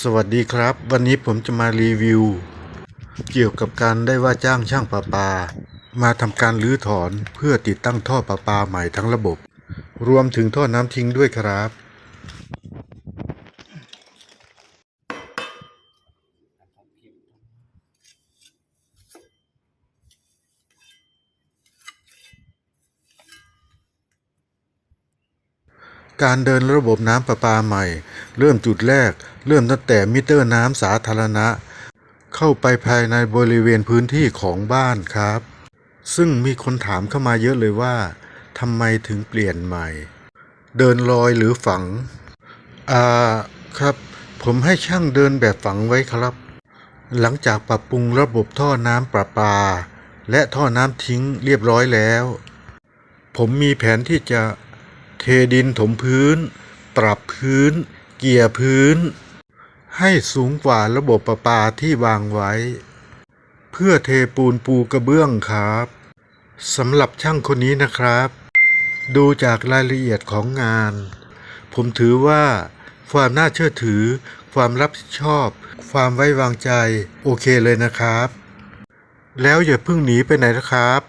สวัสดีครับ วันนี้ผมจะมารีวิว เกี่ยวกับการได้ว่าจ้างช่างประปา มาทำการรื้อถอนเพื่อติดตั้งท่อประปาใหม่ทั้งระบบ รวมถึงท่อน้ำทิ้งด้วยครับ การเดินระบบน้ำประปาใหม่ เริ่มจุดแรก เริ่มตั้งแต่มิเตอร์น้ำสาธารณะ เข้าไปภายในบริเวณพื้นที่ของบ้านครับ ซึ่งมีคนถามเข้ามาเยอะเลยว่าทำไมถึงเปลี่ยนใหม่ เดินลอยหรือฝัง อ่าครับ ผมให้ช่างเดินแบบฝังไว้ครับ หลังจากปรับปรุงระบบท่อน้ำประปา และท่อน้ำทิ้งเรียบร้อยแล้ว ผมมีแผนที่จะ เทดินถมพื้น ปรับพื้น เกี่ยพื้น ให้สูงกว่าระบบประปาที่วางไว้ เพื่อเทปูนปูกระเบื้องครับสำหรับช่างคนนี้นะครับ ดูจากรายละเอียดของงาน ผมถือว่า ความน่าเชื่อถือ ความรับผิดชอบ ความไว้วางใจ โอเคเลยนะครับ แล้วอย่าเพิ่งหนีไปไหนนะครับ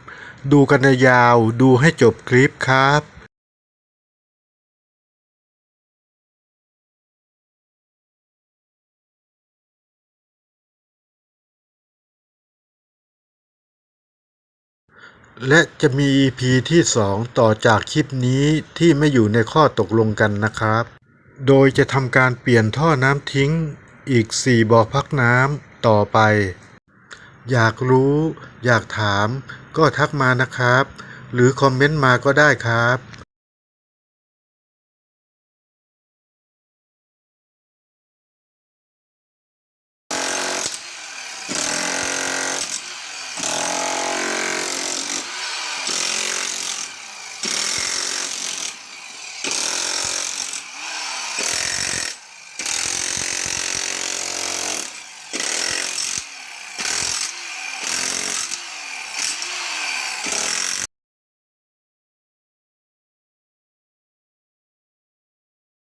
ดูกันยาว ดูให้จบคลิปครับ และจะมี EP ที่ 2 ต่อจากคลิปนี้ที่ไม่อยู่ในข้อตกลงกันนะครับ โดยจะทำการเปลี่ยนท่อน้ำทิ้งอีก 4บ่อพักน้ำต่อไป อยากรู้ อยากถาม ก็ทักมานะครับ หรือคอมเมนต์มาก็ได้ครับ